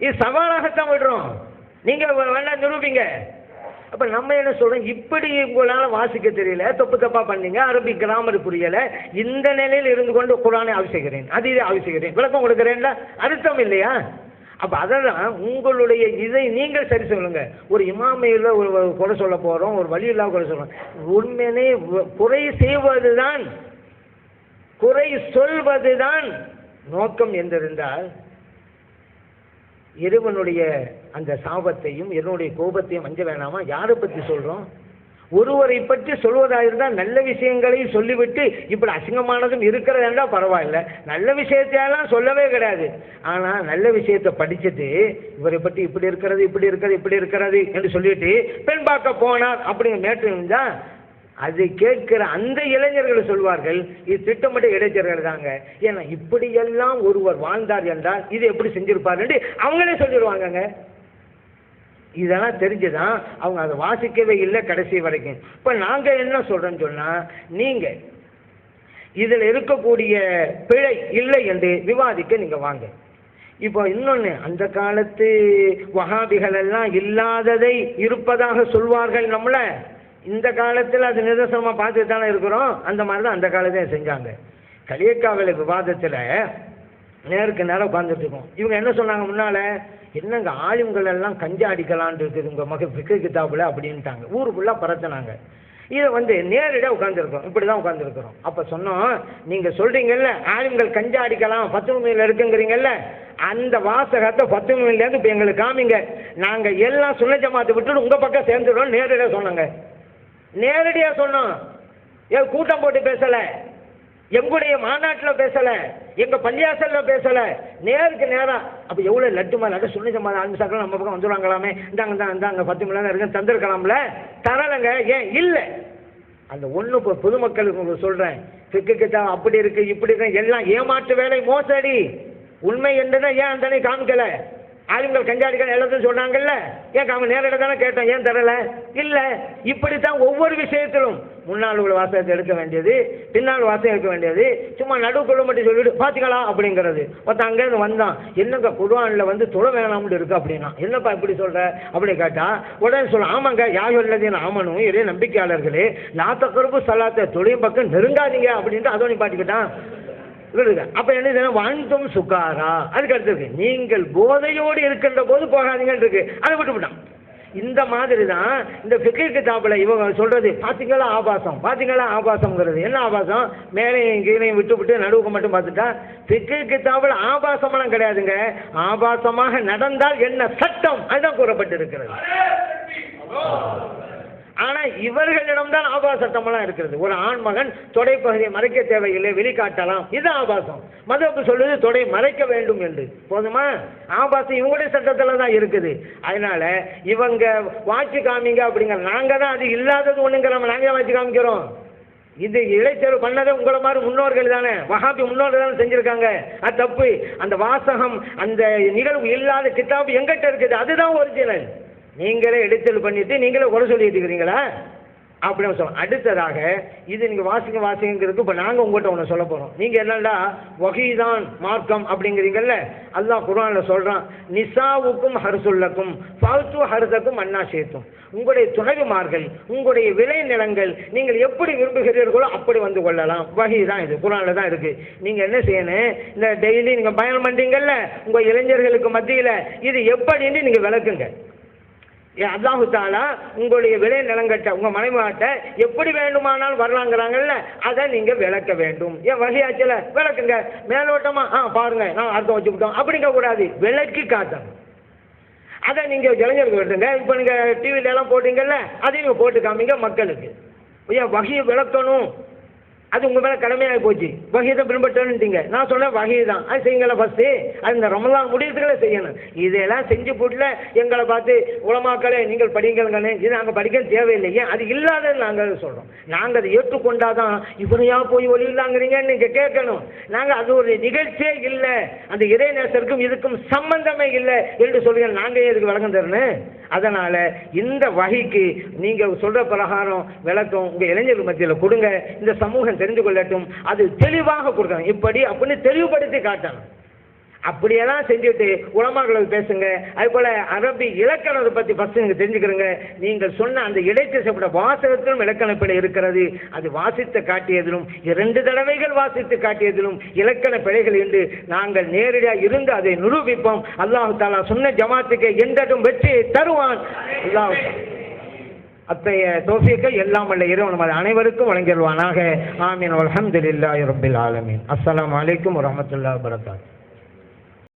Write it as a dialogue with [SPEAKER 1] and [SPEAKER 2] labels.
[SPEAKER 1] இது சவாலாகத்தான் விடுறோம். நீங்கள் வேணா நிரூபிங்க. அப்போ நம்ம என்ன சொல்கிறோம் இப்படி உங்களால் வாசிக்க தெரியல தப்பு தப்பாக பண்ணீங்க அரபி கிராமர் புரியலை இந்த நிலையில் இருந்து கொண்டு குரானை ஆவிசிக்கிறேன் அது இதை ஆவிசிக்கிறேன் விளக்கம் கொடுக்குறேன்ல? அர்த்தம் இல்லையா? அப்போ அதெல்லாம் உங்களுடைய இதை நீங்கள் சரி சொல்லுங்க. ஒரு இமாமையில் ஒரு குறை சொல்ல போகிறோம் ஒரு வழி இல்லாமல் குறை சொல்றோம். உண்மையிலே குறை செய்வது தான் குறை சொல்வதுதான் நோக்கம் என்றிருந்தால் இறைவனுடைய அந்த சாபத்தையும் இறைவனுடைய கோபத்தையும் அஞ்ச வேணாமா? யாரை பற்றி சொல்கிறோம் ஒருவரை பற்றி சொல்வதாயிருந்தால் நல்ல விஷயங்களை சொல்லிவிட்டு இப்படி அசிங்கமானதும் இருக்கிறதா பரவாயில்ல. நல்ல விஷயத்தையெல்லாம் சொல்லவே கிடையாது. ஆனால் நல்ல விஷயத்தை படிச்சுட்டு இவரை பற்றி இப்படி இருக்கிறது இப்படி இருக்கிறது இப்படி இருக்கிறது என்று சொல்லிட்டு பெண் பார்க்க போனார் அப்படிங்கிற மேட்டு இருந்தால் அது கேட்கிற அந்த இளைஞர்கள் சொல்வார்கள் இது திட்டமிட்ட இளைஞர்கள் தாங்க. ஏன்னா இப்படியெல்லாம் ஒருவர் வாழ்ந்தார் என்றால் இது எப்படி செஞ்சிருப்பாருன்னு அவங்களே சொல்லிடுவாங்கங்க. இதெல்லாம் தெரிஞ்சுதான் அவங்க அதை வாசிக்கவே இல்லை கடைசி வரைக்கும். இப்போ நாங்கள் என்ன சொல்கிறோன்னு சொன்னால் நீங்கள் இதில் இருக்கக்கூடிய பிழை இல்லை என்று விவாதிக்க நீங்கள் வாங்க. இப்போ இன்னொன்று அந்த காலத்து வகாபிகள் எல்லாம் இல்லாததை இருப்பதாக சொல்வார்கள் நம்மளை. இந்த காலத்தில் அது நிதர்சனமாக பார்த்துட்டு தானே இருக்கிறோம். அந்த மாதிரி தான் அந்த காலத்தையும் செஞ்சாங்க. கலியக்காவில விவாதத்தில் நேருக்கு நேரம் உட்காந்துட்டு இருக்கோம். இவங்க என்ன சொன்னாங்க முன்னால்? என்னங்க ஆளுங்கள் எல்லாம் கஞ்சா அடிக்கலான் இருக்குது உங்கள் மக பிக்கு அப்படின்ட்டாங்க. ஊர் ஃபுல்லாக பரத்துனாங்க இதை வந்து நேரடியாக உட்காந்துருக்கோம் இப்படி தான் உட்காந்துருக்குறோம் அப்போ சொன்னோம் நீங்கள் சொல்கிறீங்கல்ல ஆளுங்கள் கஞ்சா அடிக்கலாம் பத்து மீனில் இருக்குங்கிறீங்கல்ல அந்த வாசகத்தை பத்து மீன்லேருந்து இப்போ எங்களுக்கு காமிங்க. நாங்கள் எல்லாம் சுண்ண ஜமாத்தை விட்டுட்டு உங்கள் பக்கம் சேர்ந்துடுறோம் நேரடியாக சொன்னாங்க. நேரடியாக சொன்னோம் ஏன் கூட்டம் போட்டு பேசலை. எங்களுடைய மாநாட்டில் பேசல. எங்க பள்ளியாசல்ல பேசல. நேருக்கு நேரா. அப்ப எவ்வளவு லட்டுமா லட்டு சுண்ணி சமாதம் ஆரம்பிச்சாக்கள் நம்ம பக்கம் வந்துடுவாங்களாமே இந்தாங்க தான் இந்தாங்க பத்து மணி நேரம் இருக்கு தந்திருக்கலாம்ல. தரலைங்க. ஏன்? இல்லை. அந்த ஒண்ணு இப்போ பொதுமக்களுக்கு உங்களுக்கு சொல்றேன். திக்கு தான் அப்படி இருக்கு இப்படி இருக்கு. எல்லாம் ஏமாற்று வேலை மோசடி. உண்மை என்றுதான் ஏன் அந்த காமிக்கல? ஆளுங்கள் கஞ்சாடிகள் எல்லாத்தையும் சொன்னாங்கல்ல? ஏன் காம நேரில் தானே கேட்டோம்? ஏன் தரல? இல்லை இப்படித்தான் ஒவ்வொரு விஷயத்திலும். முன்னால் உள்ள வாசகத்தை எடுக்க வேண்டியது பின்னால் வாசகம் எடுக்க வேண்டியது. சும்மா நடுவுக்குள்ள மட்டும் சொல்லிவிட்டு பார்த்துக்கலாம் அப்படிங்கிறது. ஒருத்தன் அங்கேருந்து வந்தான். என்னங்க குர்ஆன்ல வந்து தொழ வேணாம்னு இருக்கு அப்படின்னா? என்னப்பா இப்படி சொல்கிற அப்படி கேட்டால் உடனே சொல்ல ஆமாங்க யார் உள்ளது ஆமனும் இதே நம்பிக்கையாளர்களே லாத்தக்கருப்பு சலாத்த தொழில் பக்கம் நெருங்காதீங்க அப்படின்ட்டு அதோ நீ பாட்டிக்கிட்டான். அப்ப என்ன செய்யணும்? வாழ்ந்தும் சுகாரா. அதுக்கு அடுத்து இருக்கு. நீங்கள் போதையோடு இருக்கின்ற போது போகாதீங்கன்னு இருக்கு. அதை விட்டுவிட்டான் இந்த மாதிரி தான் இந்த ஃபிக்கர் கிதாபில் இவங்க சொல்கிறது பார்த்தீங்களா ஆபாசம்? பார்த்தீங்களா ஆபாசம்ங்கிறது? என்ன ஆபாசம்? மேலையும் கீழையும் விட்டு விட்டு நடுவுக்கு மட்டும் பார்த்துட்டா ஃபிக்கர் கிதாபில் ஆபாசமெல்லாம் கிடையாதுங்க. ஆபாசமாக நடந்தால் என்ன சட்டம்? அதுதான் கூறப்பட்டிருக்கிறது. இவர்களிடம்தான் ஆபாச சட்டமெல்லாம் இருக்கிறது. ஒரு ஆண்மகன் தொடைப்பகுதியை மறைக்க தேவையில்லை வெளிக்காட்டலாம். இது ஆபாசம். மதப்பு சொல்லுது தொடை மறைக்க வேண்டும் என்று. போதுமா? ஆபாசம் இவங்களுடைய சட்டத்தில் தான் இருக்குது. அதனால இவங்க வாட்சி காமிங்க அப்படிங்கிற நாங்கள் தான் அது இல்லாதது ஒண்ணுங்கிற நாங்கள் வாட்சி காமிக்கிறோம். இது இடைத்தேர்வு பண்ணதே உங்களை மாதிரி முன்னோர்கள் தானே. வகாபி முன்னோர்கள் தானே செஞ்சிருக்காங்க. அது தப்பு. அந்த வாசகம் அந்த நிகழ்வு இல்லாத கிதாபு எங்கிட்ட இருக்குது. அதுதான் ஒரிஜினல் நீங்களே இடைச்சல் பண்ணிட்டு நீங்களே குறை சொல்லிட்டு இருக்கிறீங்களா அப்படின்னு சொல்லுவோம் அடுத்ததாக இது நீங்கள் வாசிங்க வாசிங்கிறதுக்கு இப்போ நாங்கள் உங்கள்கிட்ட ஒன்று சொல்ல போகிறோம் நீங்கள் என்னடா வகைதான் மார்க்கம் அப்படிங்கிறீங்கல்ல அல்லாஹ் குரானில் சொல்கிறான் நிசாவுக்கும் ஹர்சுல்லக்கும் ஃபால்த்து ஹர்சக்கும் அண்ணா சேர்த்தும் உங்களுடைய துணைவிமார்கள் உங்களுடைய விளை நிலங்கள் நீங்கள் எப்படி விரும்புகிறீர்களோ அப்படி வந்து கொள்ளலாம். வகை தான் இது குரானில் தான் இருக்குது நீங்கள் என்ன செய்யணும்? இந்த டெய்லி நீங்கள் பயணம் பண்ணுறீங்கல்ல உங்கள் இளைஞர்களுக்கு மத்தியில் இது எப்படின்னு நீங்கள் விளக்குங்க. அல்லாஹு தாலா உங்களுடைய விளை நிலங்கட்ட உங்கள் மனைமாட்ட எப்படி வேண்டுமானாலும் வரலாங்கிறாங்கல்ல அதை நீங்கள் விளக்க வேண்டும். ஏன் வகையாச்சல விளக்குங்க. மேலோட்டமாக ஆ பாருங்க நான் அர்த்தம் வச்சுக்கிட்டோம். அப்படிங்க கூடாது. விளக்கி காட்டணும் அதை நீங்கள் இளைஞருக்கு விட்டுங்க இப்போ நீங்கள் டிவியிலலாம் எல்லாம் போட்டீங்கல்ல அதையும் போட்டு காமிங்க மக்களுக்கு. ஏன் வகையை விளக்கணும். அது உங்க மேலே கடமையாகி போச்சு. வகையை பின்பற்றணுட்டீங்க நான் சொன்னேன் வகை தான் அது செய்யுங்கள ஃபஸ்ட்டு அது இந்த ரமலான் முடியறதுக்குள்ள செய்யணும். இதெல்லாம் செஞ்சு போட்டுல எங்களை பார்த்து உலமாக்களே நீங்கள் படிங்கள்ங்கன்னு இது நாங்கள் படிக்க தேவையில்லையே அது இல்லாதன்னு நாங்கள் சொல்கிறோம் நாங்கள் அதை ஏற்றுக்கொண்டாதான் இவனையா போய் ஒளி நீங்கள் கேட்கணும். நாங்கள் அது ஒரு நிகழ்ச்சியே இல்லை. அந்த இறைநேசருக்கும் இதுக்கும் சம்பந்தமே இல்லை என்று சொல்லுங்க. நாங்கள் இதுக்கு விளக்கம் தரணும்? அதனால் இந்த வகைக்கு நீங்கள் சொல்கிற பிரகாரம் விளக்கம் உங்கள் இளைஞர்கள் மத்தியில் கொடுங்க. இந்த சமூகம் தெரிந்து கொள்ளட்டும். அது தெளிவாக கொடுக்கணும். இப்படி அப்படின்னு தெளிவுபடுத்தி காட்டணும். அப்படியெல்லாம் செஞ்சுட்டு உலமாக்களுக்கு பேசுங்க. அது போல அரபி இலக்கணத்தை பற்றி ஃபஸ்ட்டு நீங்கள் தெரிஞ்சுக்கிறங்க. நீங்கள் சொன்ன அந்த இடைத்திசப்பட வாசகத்திலும் இலக்கண பிழை இருக்கிறது. அது வாசித்து காட்டியதிலும் இரண்டு தடவைகள் வாசித்து காட்டியதிலும் இலக்கண பிழைகள் என்று நாங்கள் நேரடியாக இருந்து அதை நிரூபிப்போம். அல்லாஹு தாலா சொன்ன ஜமாத்துக்கு எந்தடும் வெற்றியை தருவான். அல்லாஹ் அத்தகைய தோஃபியத்தை எல்லாம் வல்ல இறைவன் நமது அனைவருக்கும் வழங்கிடுவானாக ஆமீன். அல்ஹம்துலில்லாஹி ரப்பில் ஆலமீன். அஸ்லாம் அலைக்கும் வரமத்துல்லா வரகாத்து